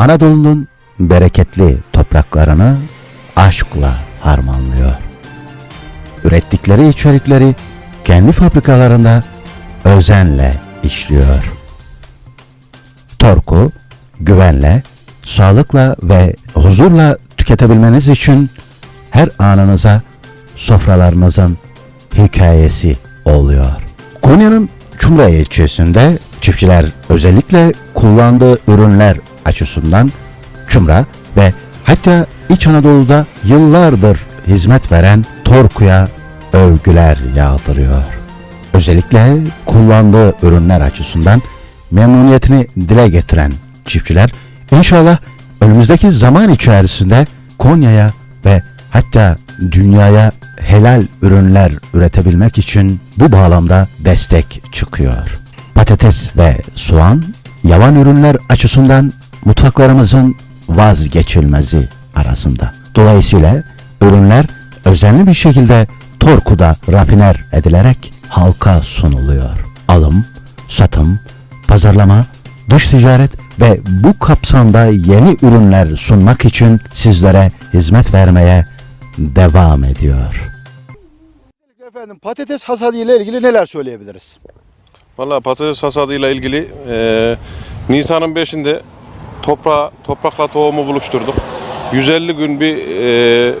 Anadolu'nun bereketli topraklarını aşkla harmanlıyor. Ürettikleri içerikleri kendi fabrikalarında özenle işliyor. Torku güvenle, sağlıkla ve huzurla tüketebilmeniz için her anınıza sofralarınızın hikayesi oluyor. Konya'nın Çumra ilçesinde çiftçiler özellikle kullandığı ürünler açısından Çumra ve hatta İç Anadolu'da yıllardır hizmet veren Torku'ya övgüler yağdırıyor. Özellikle kullandığı ürünler açısından memnuniyetini dile getiren çiftçiler inşallah önümüzdeki zaman içerisinde Konya'ya ve hatta dünyaya helal ürünler üretebilmek için bu bağlamda destek çıkıyor. Patates ve soğan yavan ürünler açısından mutfaklarımızın vazgeçilmezi arasında. Dolayısıyla ürünler özenli bir şekilde Torku'da rafiner edilerek halka sunuluyor. Alım, satım, pazarlama, dış ticaret ve bu kapsamda yeni ürünler sunmak için sizlere hizmet vermeye devam ediyor. Efendim patates hasadı ile ilgili neler söyleyebiliriz? Valla patates hasadıyla ilgili eee Nisan'ın 5'inde toprağa, toprakla tohumu buluşturduk. 150 gün bir eee,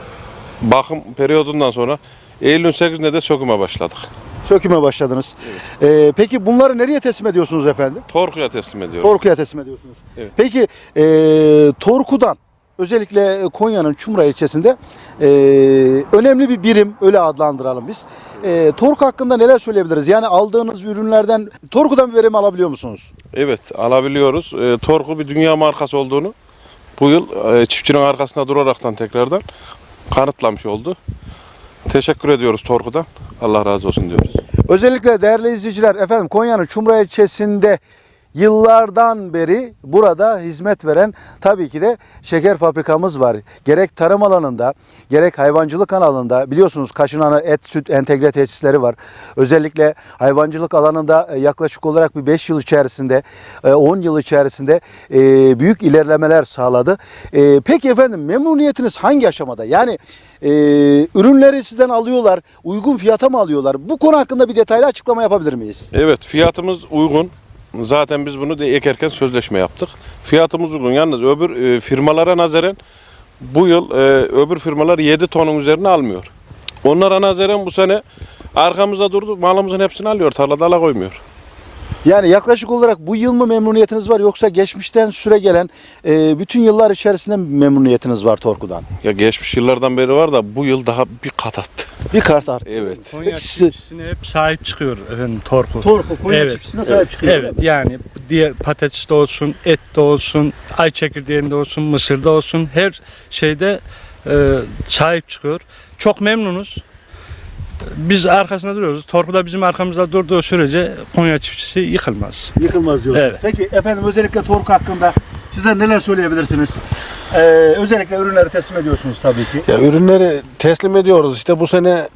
bakım periyodundan sonra Eylül'ün 8'inde de söküme başladık. Söküme başladınız. Ee, peki bunları nereye teslim ediyorsunuz efendim? Torku'ya teslim ediyoruz. Torku'ya teslim ediyorsunuz. Evet. Peki ee, Torku'dan özellikle Konya'nın Çumra ilçesinde ee, önemli bir birim öyle adlandıralım biz. Ee, Torku hakkında neler söyleyebiliriz? Yani aldığınız ürünlerden Torku'dan bir verim alabiliyor musunuz? Evet alabiliyoruz. Eee, Torku bir dünya markası olduğunu bu yıl eee, çiftçinin arkasında duraraktan tekrardan kanıtlamış oldu. Teşekkür ediyoruz Torku'dan. Allah razı olsun diyoruz. Özellikle değerli izleyiciler efendim Konya'nın Çumra ilçesinde yıllardan beri burada hizmet veren tabii ki de şeker fabrikamız var. Gerek tarım alanında gerek hayvancılık alanında biliyorsunuz kaşınanı et süt entegre tesisleri var. Özellikle hayvancılık alanında e, yaklaşık olarak bir 5 yıl içerisinde e, 10 yıl içerisinde e, büyük ilerlemeler sağladı. E, Peki efendim memnuniyetiniz hangi aşamada? Yani e, ürünleri sizden alıyorlar, uygun fiyata mı alıyorlar? Bu konu hakkında bir detaylı açıklama yapabilir miyiz? Evet fiyatımız uygun. Zaten biz bunu da ekerken sözleşme yaptık. Fiyatımız uygun. Yalnız öbür e, firmalara nazaran bu yıl e, öbür firmalar 7 tonun üzerine almıyor. Onlara nazaran bu sene arkamızda durdu. Malımızın hepsini alıyor. Tarlada ala koymuyor. Yani yaklaşık olarak bu yıl mı memnuniyetiniz var yoksa geçmişten süre gelen e, bütün yıllar içerisinde mi memnuniyetiniz var Torku'dan? Ya geçmiş yıllardan beri var da bu yıl daha bir kat attı. Bir kart arttı. Evet. Konya Peki siz- çiftçisine hep sahip çıkıyor efendim Torku. Torku Konya Evet, çiftçisine sahip çıkıyor. Evet yani diğer patates de olsun, et de olsun, ay çekirdeğinde olsun, mısırda olsun her şeyde e, sahip çıkıyor. Çok memnunuz. Biz arkasında duruyoruz. Torku da bizim arkamızda durduğu sürece Konya çiftçisi yıkılmaz. Yıkılmaz diyorsunuz. Evet. Peki efendim özellikle Torku hakkında sizler neler söyleyebilirsiniz? Ee, özellikle ürünleri teslim ediyorsunuz tabii ki. Ya ürünleri teslim ediyoruz. İşte bu sene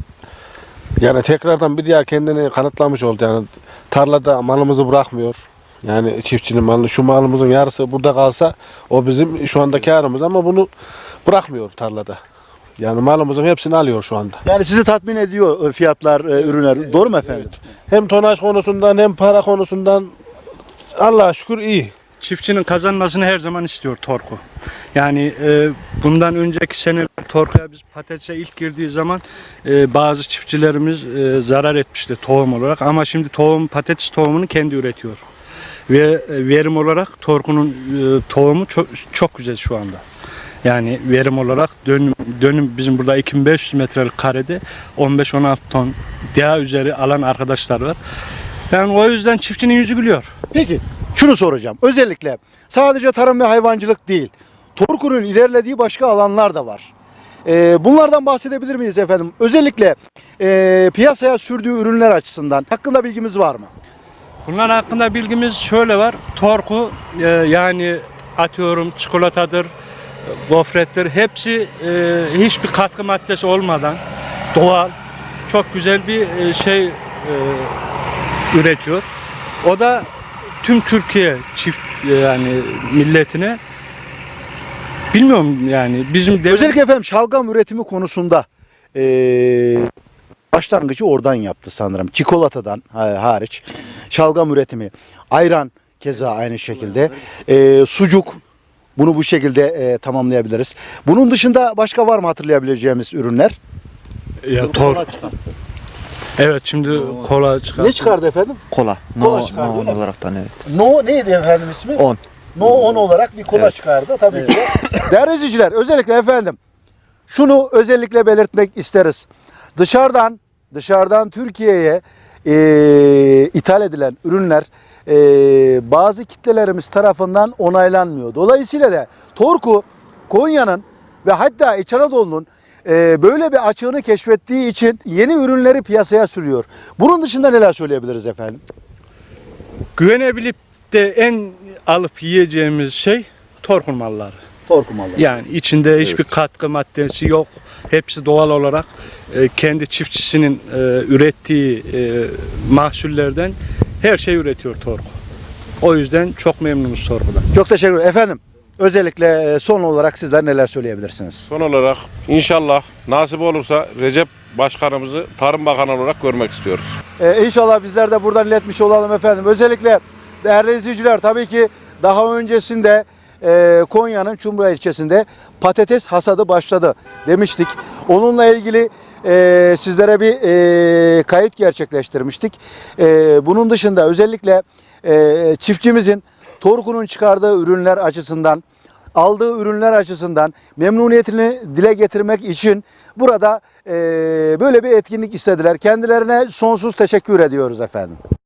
yani tekrardan bir daha kendini kanıtlamış oldu. Yani tarlada malımızı bırakmıyor. Yani çiftçinin malı, şu malımızın yarısı burada kalsa o bizim şu anda karımız ama bunu bırakmıyor tarlada. Yani malımızın hepsini alıyor şu anda. Yani sizi tatmin ediyor e, fiyatlar, e, ürünler. Doğru mu efendim? Hem tonaj konusundan hem para konusundan Allah'a şükür iyi. Çiftçinin kazanmasını her zaman istiyor Torku. Yani e, bundan önceki sene Torku'ya biz patatese ilk girdiği zaman e, bazı çiftçilerimiz e, zarar etmişti tohum olarak ama şimdi tohum patates tohumunu kendi üretiyor. Ve e, verim olarak Torku'nun e, tohumu çok, çok güzel şu anda. Yani verim olarak dönüm, dönüm bizim burada 2500 metrelik karede 15-16 ton daha üzeri alan arkadaşlar var. Yani o yüzden çiftçinin yüzü gülüyor. Peki şunu soracağım. Özellikle sadece tarım ve hayvancılık değil. Torku'nun ilerlediği başka alanlar da var. Ee, bunlardan bahsedebilir miyiz efendim? Özellikle e, piyasaya sürdüğü ürünler açısından hakkında bilgimiz var mı? Bunlar hakkında bilgimiz şöyle var. Torku e, yani atıyorum çikolatadır, e, gofrettir hepsi e, hiçbir katkı maddesi olmadan doğal çok güzel bir e, şey e, üretiyor. O da tüm Türkiye çift e, yani milletine Bilmiyorum yani bizim devlet- Özellikle efendim şalgam üretimi konusunda eee, başlangıcı oradan yaptı sanırım. Çikolatadan ha- hariç. Şalgam üretimi. Ayran keza aynı şekilde. Eee, sucuk. Bunu bu şekilde eee, tamamlayabiliriz. Bunun dışında başka var mı hatırlayabileceğimiz ürünler? ya tor Evet şimdi kola çıkar. Ne çıkardı efendim? Kola. Kola No, çıkardı, no öyle mi? olaraktan evet. No neydi efendim ismi? 10. No 10 olarak bir kola çıkardı tabii ki. de. Değerli izleyiciler özellikle efendim şunu özellikle belirtmek isteriz. Dışarıdan dışarıdan Türkiye'ye eee, ithal edilen ürünler eee, bazı kitlelerimiz tarafından onaylanmıyor. Dolayısıyla da Torku Konya'nın ve hatta İç Anadolu'nun eee, böyle bir açığını keşfettiği için yeni ürünleri piyasaya sürüyor. Bunun dışında neler söyleyebiliriz efendim? Güvenebilip de en alıp yiyeceğimiz şey torkun malları. Torku malları. Yani içinde hiçbir katkı maddesi yok. Hepsi doğal olarak e, kendi çiftçisinin e, ürettiği e, mahsullerden her şey üretiyor Torku. O yüzden çok memnunuz Torku'dan. Çok teşekkür ederim. Efendim özellikle e, son olarak sizler neler söyleyebilirsiniz? Son olarak inşallah nasip olursa Recep Başkanımızı Tarım Bakanı olarak görmek istiyoruz. Ee, inşallah bizler de buradan iletmiş olalım efendim. Özellikle değerli izleyiciler tabii ki daha öncesinde e, Konya'nın Çumra ilçesinde patates hasadı başladı demiştik. Onunla ilgili e, sizlere bir e, kayıt gerçekleştirmiştik. E, bunun dışında özellikle çiftçimizin Torku'nun çıkardığı ürünler açısından aldığı ürünler açısından memnuniyetini dile getirmek için burada böyle bir etkinlik istediler. Kendilerine sonsuz teşekkür ediyoruz efendim.